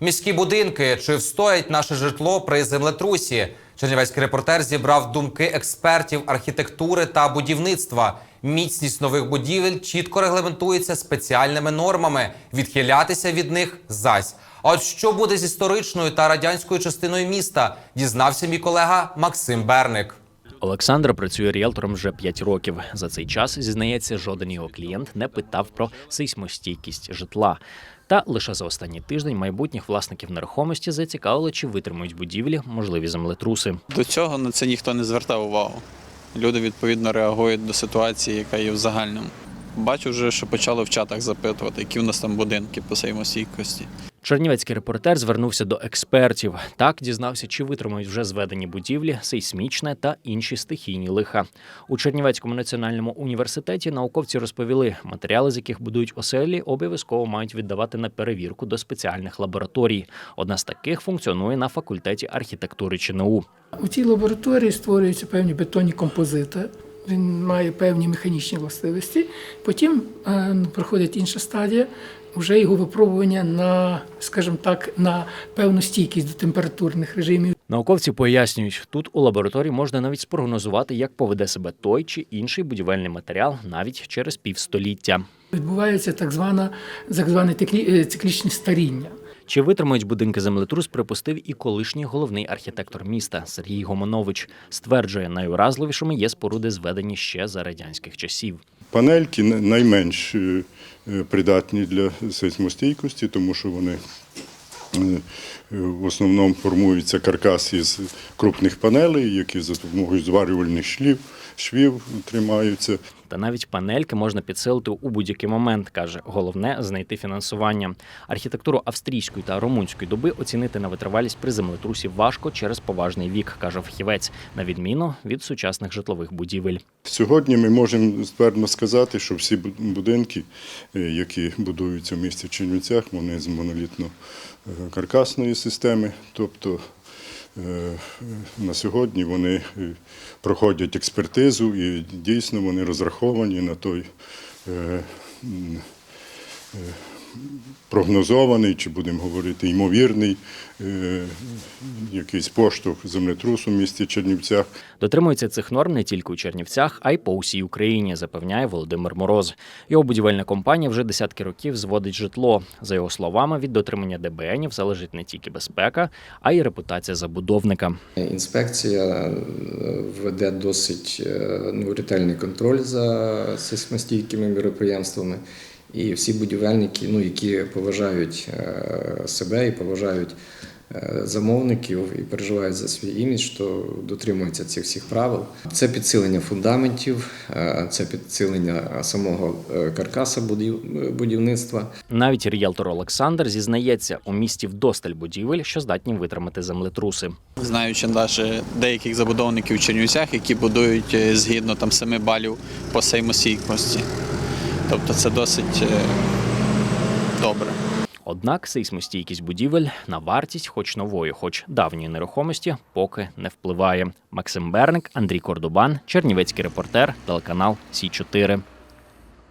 Міські будинки чи встоять наше житло при землетрусі? Чернівецький репортер зібрав думки експертів архітектури та будівництва. Міцність нових будівель чітко регламентується спеціальними нормами. Відхилятися від них зась. А от що буде з історичною та радянською частиною міста, дізнався мій колега Максим Берник. Олександр працює ріелтором вже 5 років. За цей час зізнається, жоден його клієнт не питав про сейсмостійкість житла. Та лише за останній тиждень майбутніх власників нерухомості зацікавили, чи витримують будівлі можливі землетруси. До цього на це ніхто не звертав увагу. Люди відповідно реагують до ситуації, яка є в загальному. Бачу вже, що почали в чатах запитувати, які в нас там будинки по сеймостійкості. Чернівецький репортер звернувся до експертів. Так дізнався, чи витримують вже зведені будівлі, сейсмічне та інші стихійні лиха. У Чернівецькому національному університеті науковці розповіли, матеріали, з яких будують оселі, обов'язково мають віддавати на перевірку до спеціальних лабораторій. Одна з таких функціонує на факультеті архітектури ЧНУ. У цій лабораторії створюються певні бетонні композити. Він має певні механічні властивості. Потім е, проходить інша стадія, вже його випробування на, скажімо так, на певну стійкість до температурних режимів. Науковці пояснюють, тут у лабораторії можна навіть спрогнозувати, як поведе себе той чи інший будівельний матеріал навіть через півстоліття. Відбувається так звана так зване е, циклічне старіння. Чи витримають будинки землетрус, припустив і колишній головний архітектор міста Сергій Гомонович. Стверджує, найуразливішими є споруди, зведені ще за радянських часів. Панельки на- найменш е, е, придатні для сейсмостійкості, тому що вони е, в основному формуються каркас із крупних панелей, які за допомогою зварювальних швів, швів тримаються. Та навіть панельки можна підсилити у будь-який момент, каже. Головне знайти фінансування. Архітектуру австрійської та румунської доби оцінити на витривалість при землетрусі важко через поважний вік, каже фахівець, на відміну від сучасних житлових будівель. Сьогодні ми можемо ствердно сказати, що всі бу- будинки, е, які будуються в місті Чернівцях, вони з монолітно-каркасної системи. Тобто е, на сьогодні вони е, проходять експертизу і дійсно вони розраховані на той е, е, прогнозований, чи будемо говорити, ймовірний е, якийсь поштовх землетрусу в місті Чернівцях. Дотримуються цих норм не тільки у Чернівцях, а й по усій Україні, запевняє Володимир Мороз. Його будівельна компанія вже десятки років зводить житло. За його словами, від дотримання ДБНів залежить не тільки безпека, а й репутація забудовника. Інспекція е, веде досить е, ну, ретельний контроль за сейсмостійкими міроприємствами. І всі будівельники, ну, які поважають е, себе і поважають е, замовників і переживають за свій імідж, то дотримуються цих всіх правил. Це підсилення фундаментів, е, це підсилення самого каркаса будів- будівництва. Навіть ріелтор Олександр зізнається, у місті вдосталь будівель, що здатні витримати землетруси. Знаючи навіть деяких забудовників в Чернівцях, які будують згідно там 7 балів по сеймостійкості. Тобто це досить е, добре. Однак сейсмостійкість будівель на вартість, хоч нової, хоч давньої нерухомості, поки не впливає. Максим Берник, Андрій Кордубан, Чернівецький репортер, телеканал Сі 4